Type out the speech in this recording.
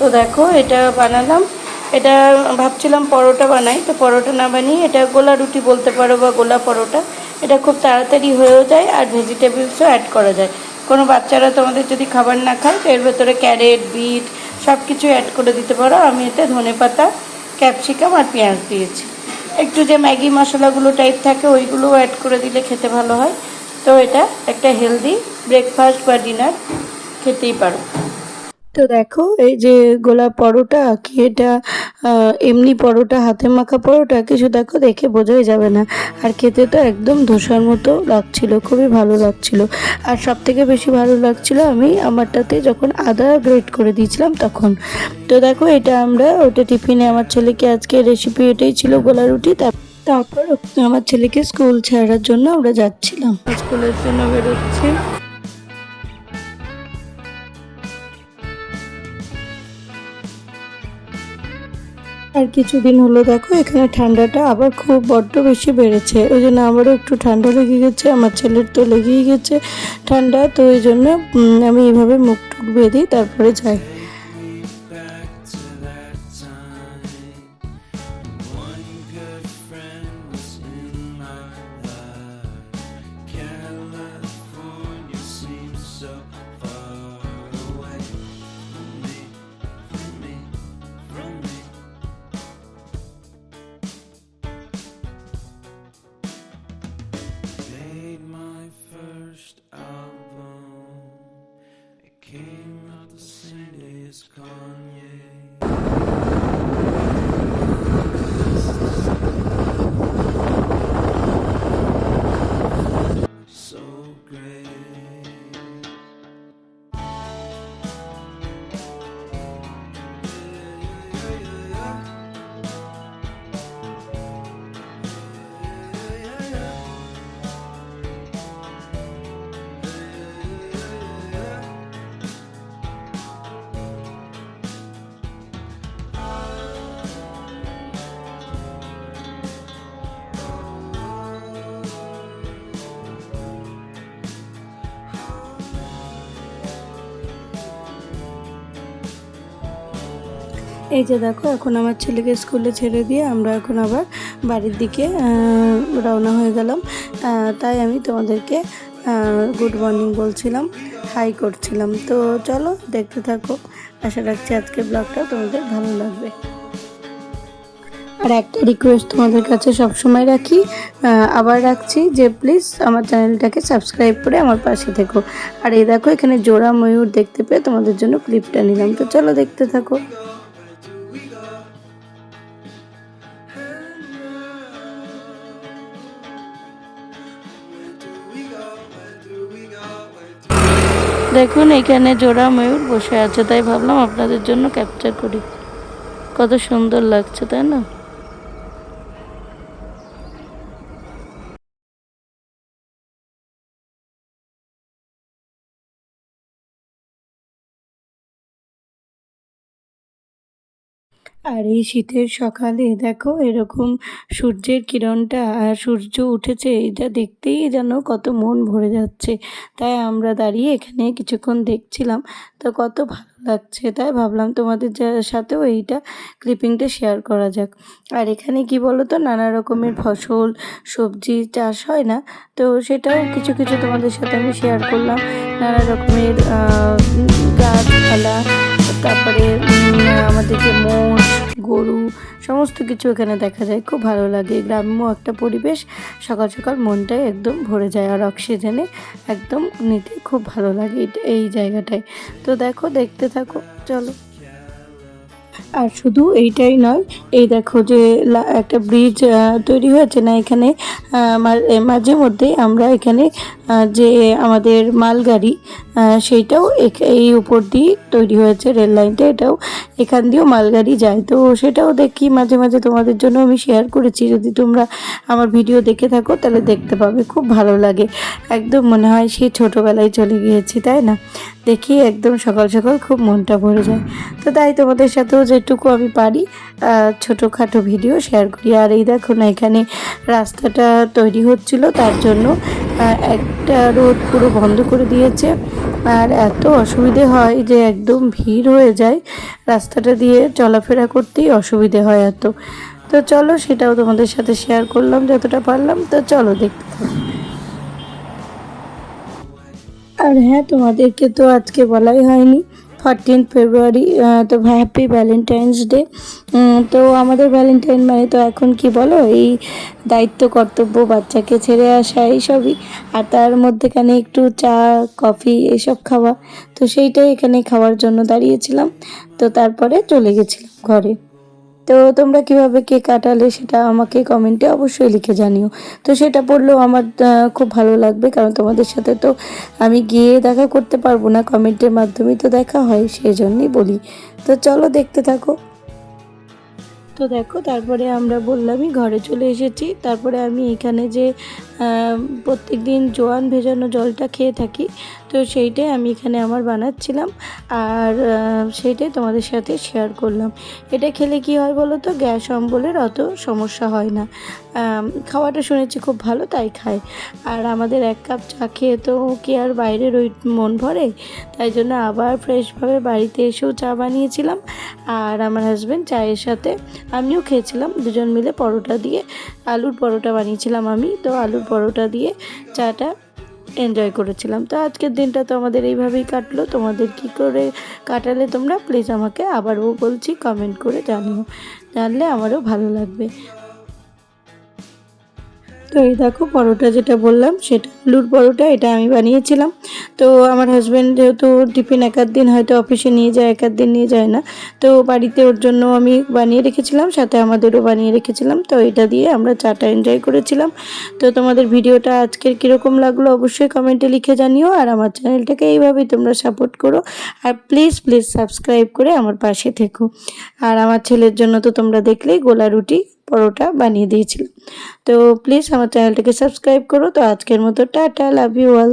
তো দেখো, এটা বানালাম। এটা ভাবছিলাম পরোটা বানাই, তো পরোটা না বানিয়ে এটা গোলা রুটি বলতে পারো বা গোলা পরোটা। এটা খুব তাড়াতাড়ি হয়েও যায় আর ভেজিটেবলসও অ্যাড করা যায়। কোনো বাচ্চারা তোমাদের যদি খাবার না খায়, তো এর ভেতরে ক্যারেট, বিট সব কিছু অ্যাড করে দিতে পারো। আমি এতে ধনে পাতা, ক্যাপসিকাম আর পেঁয়াজ দিয়েছি। একটু যে ম্যাগি মশলাগুলো টাইপ থাকে, ওইগুলোও অ্যাড করে দিলে খেতে ভালো হয়। তো এটা একটা হেলদি ব্রেকফাস্ট বা ডিনার খেতেই পারো। তো দেখো, এই যে গোলাপ পরোটা, কি এটা এমনি পরোটা, হাতে মাখা পরোটা, কিছু দেখো দেখে বোঝাই যাবে না। আর খেতে তো একদম ধোসার মতো লাগছিল, খুবই ভালো লাগছিল। আর সব থেকে বেশি ভালো লাগছিল আমি আমারটাতে যখন আদা গ্রেট করে দিয়েছিলাম তখন। তো দেখো, এটা আমরা ওটা টিফিনে আমার ছেলেকে আজকে রেসিপি এটাই ছিল গোলা রুটি, তার তারপর আমার ছেলেকে স্কুল ছাড়ার জন্য আমরা যাচ্ছিলাম। স্কুলের জন্য বেরোচ্ছি। আর কিছুদিন হলো দেখো, এখানে ঠান্ডাটা আবার খুব বড্ড বেশি বেড়েছে। ওই জন্য আমারও একটু ঠান্ডা লেগে গেছে, আমার ছেলের তো লেগেই গেছে ঠান্ডা, তো ওই জন্য আমি এইভাবে মুখ টুক বেঁধে তারপরে যাই। Kanye. এই যে দেখো, এখন আমার ছেলেকে স্কুলে ছেড়ে দিয়ে আমরা এখন আবার বাড়ির দিকে রওনা হয়ে গেলাম। তাই আমি তোমাদেরকে গুড মর্নিং বলছিলাম হাই করছিলাম। তো চলো, দেখতে থাকো। আশা রাখছি আজকের ব্লগটা তোমাদের ভালো লাগবে। আর একটা রিকোয়েস্ট তোমাদের কাছে সবসময় রাখি আবার রাখছি যে প্লিজ আমার চ্যানেলটাকে সাবস্ক্রাইব করে আমার পাশে থেকো। আর এই দেখো, এখানে জোড়া ময়ূর দেখতে পেয়ে তোমাদের জন্য ক্লিপটা নিলাম। তো চলো, দেখতে থাকো। দেখুন, এখানে জোড়া ময়ূর বসে আছে, তাই ভাবলাম আপনাদের জন্য ক্যাপচার করি। কত সুন্দর লাগছে, তাই না? আর এই শীতের সকালে দেখো এরকম সূর্যের কিরণটা আর সূর্য উঠেছে, এটা দেখতেই যেন কত মন ভরে যাচ্ছে। তাই আমরা দাঁড়িয়ে এখানে কিছুক্ষণ দেখছিলাম, তো কত ভালো লাগছে। তাই ভাবলাম তোমাদের সাথেও এইটা ক্লিপিংটা শেয়ার করা যাক। আর এখানে কি বলো তো নানা রকমের ফসল, সবজি চাষ হয় না, তো সেটাও কিছু কিছু তোমাদের সাথে আমি শেয়ার করলাম। নানা রকমের গাছপালা তারপরে আমাদের যে মোষ, গরু, সমস্ত কিছু এখানে দেখা যায়। খুব ভালো লাগে। গ্রাম্য একটা পরিবেশ। সকাল সকাল মনটাই একদম ভরে যায় আর অক্সিজেনে একদম নিতে খুব ভালো লাগে এই জায়গাটায়। তো দেখো, দেখতে থাকো। চলো। আর শুধু এইটাই নয়, এই দেখো যে একটা ব্রিজ তৈরি হয়েছে না এখানে মাঝে মধ্যে আমরা এখানে যে আমাদের মালগাড়ি সেইটাও এই উপর দিয়ে তৈরি হয়েছে রেল লাইনটা এটাও এখান দিয়েও মালগাড়ি যায়। তো সেটাও দেখি মাঝে মাঝে তোমাদের জন্য আমি শেয়ার করেছি। যদি তোমরা আমার ভিডিও দেখে থাকো, তাহলে দেখতে পাবে, খুব ভালো লাগে। একদম মনে হয় সেই ছোটোবেলায় চলে গিয়েছি, তাই না? দেখি একদম সকাল সকাল খুব মনটা ভরে যায়। তো তাই তোমাদের সাথেও যেটুকু আমি পারি ছোটোখাটো ভিডিও শেয়ার করি। আর এই দেখো না, এখানে রাস্তাটা তৈরি হচ্ছিল, তার জন্য একটা রোড পুরো বন্ধ করে দিয়েছে। আর এত অসুবিধে হয় যে একদম ভিড় হয়ে যায় রাস্তাটা দিয়ে চলাফেরা করতেই অসুবিধে হয় এত। তো চলো সেটাও তোমাদের সাথে শেয়ার করলাম যতটা পারলাম। তো চলো দেখতে আর হ্যাঁ তোমাদেরকে তো আজকে বলাই হয়নি। ফরটিন ফেব্রুয়ারি তো হ্যাপি ভ্যালেন্টাইন্স ডে তো আমাদের ভ্যালেন্টাইন মানে তো এখন কি বলো, এই দায়িত্ব, কর্তব্য, বাচ্চাকে ছেড়ে আসা এইসবই আর তার মধ্যেখানে একটু চা, কফি, এসব খাওয়া। তো সেইটাই এখানে খাওয়ার জন্য দাঁড়িয়েছিলাম। তো তারপরে চলে গেছিলাম ঘরে। তো তোমরা কীভাবে কেক কাটালে সেটা আমাকে কমেন্টে অবশ্যই লিখে জানিও। তো সেটা পড়লেও আমার খুব ভালো লাগবে, কারণ তোমাদের সাথে তো আমি গিয়ে দেখা করতে পারব না কমেন্টের মাধ্যমেই তো দেখা হয় সেই জন্যই বলি। তো চলো দেখতে থাকো। তো দেখো, তারপরে আমরা বললামই ঘরে চলে এসেছি। তারপরে আমি এখানে যে প্রত্যেক দিন জোয়ান ভেজানো জলটা খেয়ে থাকি তো সেইটাই আমি এখানে আমার বানাচ্ছিলাম আর সেইটাই তোমাদের সাথে শেয়ার করলাম। এটা খেলে কি হয় বলো তো? গ্যাস অম্বলের অত সমস্যা হয় না। খাওয়াটা শুনেছি খুব ভালো, তাই খায়। আর আমাদের এক কাপ চা খেয়ে তো কি আর বাইরের ওই মন ভরে? তাই জন্য আবার ফ্রেশভাবে বাড়িতে এসেও চা বানিয়েছিলাম। আর আমার হাজব্যান্ড চায়ের সাথে আমিও খেয়েছিলাম, দুজন মিলে পরোটা দিয়ে আলুর পরোটা বানিয়েছিলাম আমি। তো আলুর পরোটা দিয়ে চাটা এনজয় করেছিলাম। তো আজকের দিনটা তো আমাদের এইভাবেই কাটলো। তোমাদের কি করে কাটালে তোমরা প্লিজ আমাকে আবারও বলছি কমেন্ট করে জানিও। জানলে আমারও ভালো লাগবে। তো এই দেখো পরোটা যেটা বললাম, সেটা আলুর পরোটা, এটা আমি বানিয়েছিলাম। তো আমার হাজব্যান্ড যেহেতু টিফিন এক দিন হয়তো অফিসে নিয়ে যায়, এক দিন নিয়ে যায় না। তো বাড়িতে ওর জন্য আমি বানিয়ে রেখেছিলাম, সাথে আমাদেরও বানিয়ে রেখেছিলাম। তো এটা দিয়ে আমরা চাটা এনজয় করেছিলাম। তো তোমাদের ভিডিওটা আজকের কীরকম লাগল অবশ্যই কমেন্টে লিখে জানিও, আর আমার চ্যানেলটাকে এইভাবেই তোমরা সাপোর্ট করো। আর প্লিজ প্লিজ সাবস্ক্রাইব করে আমার পাশে থেকো। আর আমার ছেলের জন্য তো তোমরা দেখলেই গোলা রুটি। পরোটা বানিয়ে দিয়েছিলাম তো প্লিজ আমার চ্যানেলটাকে সাবস্ক্রাইব করো। তো আজকের মতো টাটা লাভ ইউ অল